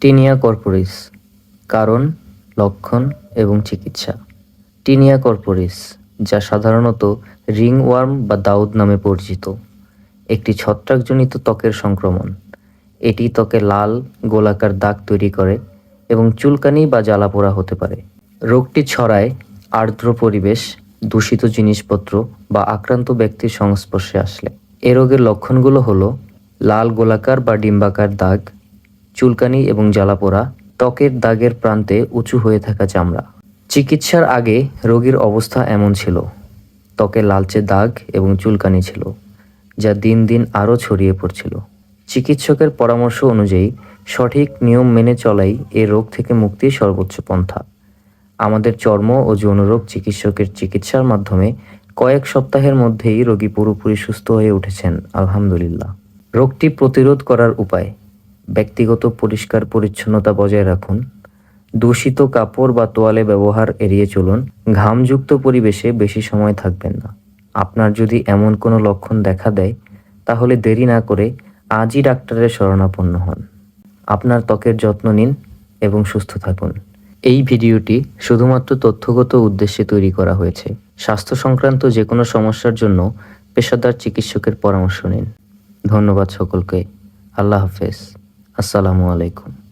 Tinea corporis, কারণ, লক্ষণ এবং চিকিৎসা। টিনিয়া কর্পোরিস, যা সাধারণত রিংওয়ার্ম বা দাউদ নামে পরিচিত, একটি ছত্রাকজনিত ত্বকের সংক্রমণ। এটি ত্বকে লাল, গোলাকার দাগ তৈরি করে এবং চুলকানি বা জ্বালাপোড়া হতে পারে। রোগটি ছড়ায় আর্দ্র পরিবেশ, দূষিত জিনিসপত্র বা আক্রান্ত ব্যক্তির সংস্পর্শে আসলে। এ রোগের লক্ষণগুলো হলো, লাল গোলাকার বা ডিম্বাকার দাগ চুলকানি এবং জ্বালাপোড়া, ত্বকের দাগের প্রান্তে উঁচু হয়ে থাকা চামড়া। চিকিৎসার আগে রোগীর অবস্থা এমন ছিল। ত্বকে লালচে দাগ এবং চুলকানি ছিল, যা দিন দিন আরও ছড়িয়ে পড়ছিল। চিকিৎসকের পরামর্শ অনুযায়ী, সঠিক নিয়ম মেনে চলাই এ রোগ থেকে মুক্তির সর্বোচ্চ পন্থা। আমাদের চর্ম ও যৌনরোগ চিকিৎসকের চিকিৎসার মাধ্যমে কয়েক সপ্তাহের মধ্যেই রোগী পুরোপুরি সুস্থ হয়ে উঠেছেন, আলহামদুলিল্লাহ। রোগটি প্রতিরোধ করার উপায় ব্যক্তিগত পরিষ্কার পরিচ্ছন্নতা বজায় রাখুন। দূষিত কাপড় বা তোয়ালে ব্যবহার এড়িয়ে চলুন। ঘামযুক্ত পরিবেশে বেশি সময় থাকবেন না। আপনার যদি এমন কোনো লক্ষণ দেখা দেয়, তাহলে দেরি না করে আজই ডাক্তারের শরণাপন্ন হন। আপনার ত্বকের যত্ন নিন এবং সুস্থ থাকুন। এই ভিডিওটি শুধুমাত্র তথ্যগত উদ্দেশ্যে তৈরি করা হয়েছে। স্বাস্থ্য সংক্রান্ত যে কোনো সমস্যার জন্য পেশাদার চিকিৎসকের পরামর্শ নিন। ধন্যবাদ সকলকে। আল্লাহ হাফেজ। আসসালামু আলাইকুম।